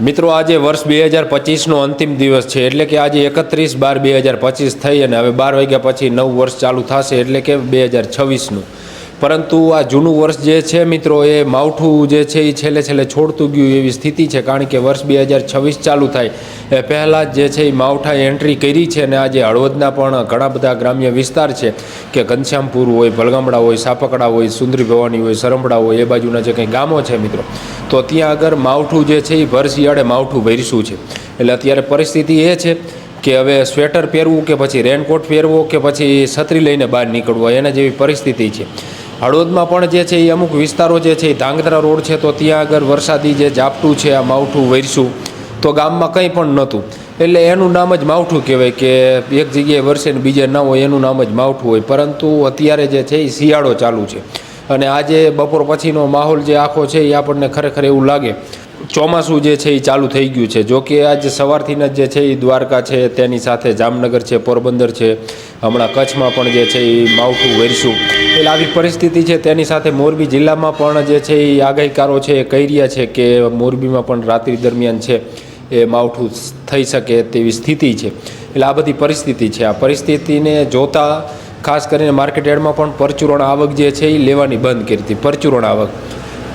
મિત્રો, આજે વર્ષ બે હજાર પચીસનો અંતિમ દિવસ છે, એટલે કે આજે એકત્રીસ બાર બે હજાર પચીસ થઈ અને હવે બાર વાગ્યા પછી નવ વર્ષ ચાલુ થશે, એટલે કે બે હજાર છવ્વીસનું. પરંતુ આ જૂનું વર્ષ જે છે મિત્રો, એ માવઠું જે છે એ છેલ્લે છેલ્લે છોડતું ગયું એવી સ્થિતિ છે, કારણ કે વર્ષ બે હજાર છવ્વીસ ચાલુ થાય. એ પહેલાં જ જે છે એ માવઠાએ એન્ટ્રી કરી છે અને આજે હળવદના પણ ઘણા બધા ગ્રામ્ય વિસ્તાર છે કે ઘનશ્યામપુર હોય, ભલગામડા હોય, સાપકડા હોય, સુંદરી ભવાની હોય સરંબડા હોય, એ બાજુના જે કંઈ ગામો છે મિત્રો, તો ત્યાં આગળ માવઠું જે છે એ ભર શિયાળે માવઠું ભર્યું છે. એટલે અત્યારે પરિસ્થિતિ એ છે કે હવે સ્વેટર પહેરવું કે પછી રેનકોટ પહેરવો કે પછી છત્રી લઈને બહાર નીકળવું, એના જેવી પરિસ્થિતિ છે. હળવદમાં પણ જે છે એ અમુક વિસ્તારો જે છે એ ધાંગધ્રા રોડ છે, તો ત્યાં આગળ વરસાદી જે ઝાપટું છે, આ માવઠું વરસ્યું. તો ગામમાં કંઈ પણ નહોતું. એટલે એનું નામ જ માવઠું કહેવાય કે એક જગ્યાએ વરસે ને બીજે ન હોય, એનું નામ જ માવઠું હોય. પરંતુ અત્યારે જે છે એ શિયાળો ચાલુ છે. અને આજે બપોર પછીનો માહોલ જે આખો છે એ આપણને ખરેખર એવું લાગે. ચોમાસું જે છે એ ચાલુ થઈ ગયું છે. જો કે આજ જ જે છે એ દ્વારકા છે, તેની સાથે જામનગર છે, પોરબંદર છે. હમણાં કચ્છમાં પણ જે છે એ માવઠું વેરશું. એટલે આવી પરિસ્થિતિ છે. તેની સાથે મોરબી જિલ્લામાં પણ જે છે એ આગાહીકારો છે એ કહી રહ્યા છે કે મોરબીમાં પણ રાત્રિ દરમિયાન છે એ માવઠું થઈ શકે તેવી સ્થિતિ છે. એટલે આ બધી પરિસ્થિતિ છે. આ પરિસ્થિતિને જોતા ખાસ કરીને માર્કેટયાર્ડમાં પણ પરચુરણ આવક જે છે એ લેવાની બંધ કરી હતી. પરચુરણ આવક.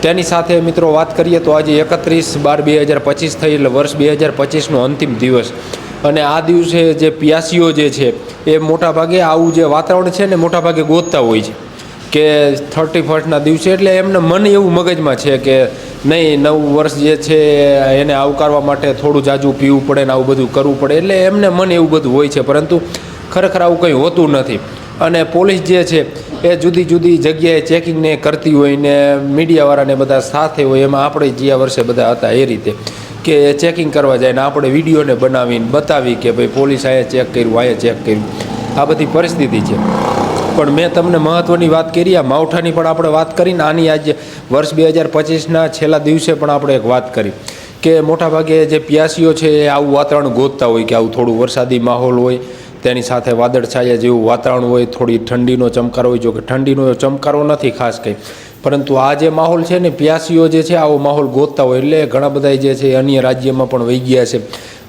તેની સાથે મિત્રો વાત કરીએ તો આજે એકત્રીસ બાર બે હજાર પચીસ થઈ એટલે વર્ષ બે હજાર પચીસનો અંતિમ દિવસ. અને આ દિવસે જે પિયાસીઓ જે છે, એ મોટાભાગે આવું જે વાતાવરણ છે ને, મોટાભાગે ગોતતા હોય છે. કે થર્ટી ફર્સ્ટના દિવસે એટલે એમને મન એવું મગજમાં છે કે નહીં, નવું વર્ષ જે છે, એને આવકારવા માટે થોડું જાજુ પીવું પડે ને આવું બધું કરવું પડે, એટલે એમને મન એવું બધું હોય છે. પરંતુ ખરેખર આવું કંઈ હોતું નથી. અને પોલીસ જે છે, એ જુદી જુદી જગ્યાએ ચેકિંગને કરતી હોય ને મીડિયાવાળાને બધા સાથે હોય, એમાં આપણે જ્યાં વર્ષે બધા હતા એ રીતે. કે ચેકિંગ કરવા જાય ને આપણે વિડીયોને બનાવીને બતાવી કે ભાઈ પોલીસ અહીંયા ચેક કર્યું અહીંયા ચેક કર્યું. આ બધી પરિસ્થિતિ છે. પણ મેં તમને મહત્ત્વની વાત કરી, આ માવઠાની પણ આપણે વાત કરીને આની આજે વર્ષ બે હજાર પચીસના છેલ્લા દિવસે પણ આપણે એક વાત કરી કે મોટાભાગે જે પ્યાસીઓ છે એ આવું વાતાવરણ ગોતતા હોય કે આવું થોડું વરસાદી માહોલ હોય, તેની સાથે વાદળછાયા જેવું વાતાવરણ હોય, થોડી ઠંડીનો ચમકારો હોય. જો કે ઠંડીનો ચમકારો નથી ખાસ કંઈ. પરંતુ આ જે માહોલ છે ને, પ્યાસીઓ જે છે, આવો માહોલ ગોતતા હોય, એટલે ઘણા બધા જે છે અન્ય રાજ્યમાં પણ વહી ગયા છે.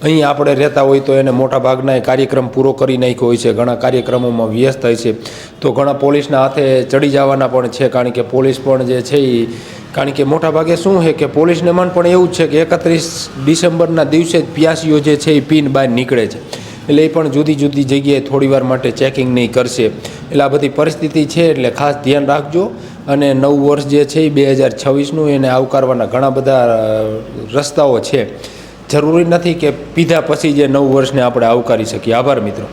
અહીં આપણે રહેતા હોય તો એને મોટા ભાગના કાર્યક્રમ પૂરો કરી નાખ્યો હોય છે. ઘણા કાર્યક્રમોમાં વ્યસ્ત હોય છે. તો ઘણા પોલીસના હાથે ચડી જવાના પણ છે, કારણ કે પોલીસ પણ જે છે એ કારણ કે મોટા ભાગે શું છે કે પોલીસને મન પણ એવું જ છે કે એકત્રીસ ડિસેમ્બરના દિવસે જ પ્યાસીઓ જે છે એ પીન બહાર નીકળે છે. એટલે એ પણ જુદી જુદી જગ્યાએ થોડીવાર માટે ચેકિંગ નહીં કરશે. એટલે આ બધી પરિસ્થિતિ છે, એટલે ખાસ ધ્યાન રાખજો. અને નવું વર્ષ જે છે એ બે હજાર છવ્વીસનું એને આવકારવાના ઘણા બધા રસ્તાઓ છે. જરૂરી નથી કે પીધા પછી જે નવું વર્ષને આપણે આવકારી શકીએ. આભાર મિત્રો.